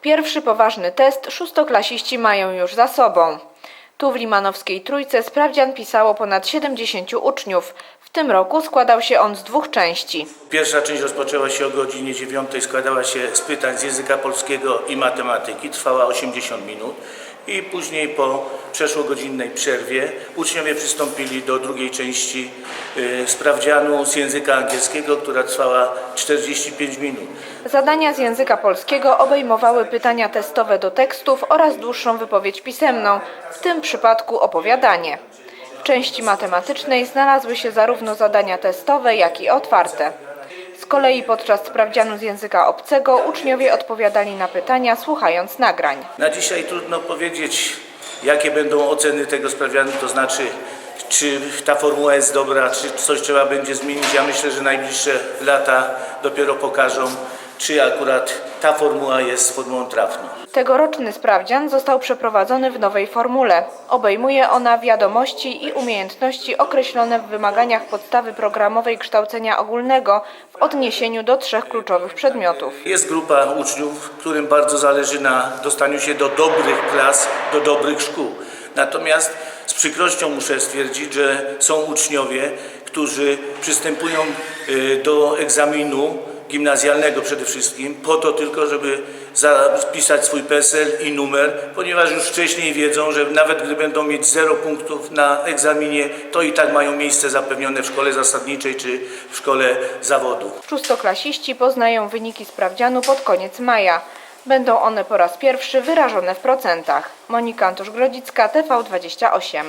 Pierwszy poważny test szóstoklasiści mają już za sobą. Tu w Limanowskiej Trójce sprawdzian pisało ponad 70 uczniów. W tym roku składał się on z dwóch części. Pierwsza część rozpoczęła się o godzinie 9, składała się z pytań z języka polskiego i matematyki, trwała 80 minut i później po przeszłogodzinnej przerwie uczniowie przystąpili do drugiej części y, sprawdzianu z języka angielskiego, która trwała 45 minut. Zadania z języka polskiego obejmowały pytania testowe do tekstów oraz dłuższą wypowiedź pisemną, w tym przypadku opowiadanie. W części matematycznej znalazły się zarówno zadania testowe, jak i otwarte. Kolei podczas sprawdzianu z języka obcego uczniowie odpowiadali na pytania słuchając nagrań. Na dzisiaj trudno powiedzieć, jakie będą oceny tego sprawdzianu, to znaczy, czy ta formuła jest dobra, czy coś trzeba będzie zmienić. Ja myślę, że najbliższe lata dopiero pokażą, czy akurat ta formuła jest formułą trafną. Tegoroczny sprawdzian został przeprowadzony w nowej formule. Obejmuje ona wiadomości i umiejętności określone w wymaganiach podstawy programowej kształcenia ogólnego w odniesieniu do trzech kluczowych przedmiotów. Jest grupa uczniów, którym bardzo zależy na dostaniu się do dobrych klas, do dobrych szkół. Natomiast z przykrością muszę stwierdzić, że są uczniowie, którzy przystępują y, do egzaminu gimnazjalnego przede wszystkim po to tylko, żeby zapisać swój PESEL i numer, ponieważ już wcześniej wiedzą, że nawet gdy będą mieć 0 punktów na egzaminie, to i tak mają miejsce zapewnione w szkole zasadniczej czy w szkole zawodu. Szóstoklasiści poznają wyniki sprawdzianu pod koniec maja. Będą one po raz pierwszy wyrażone w procentach. Monika Antosz-Grodzicka, TV28.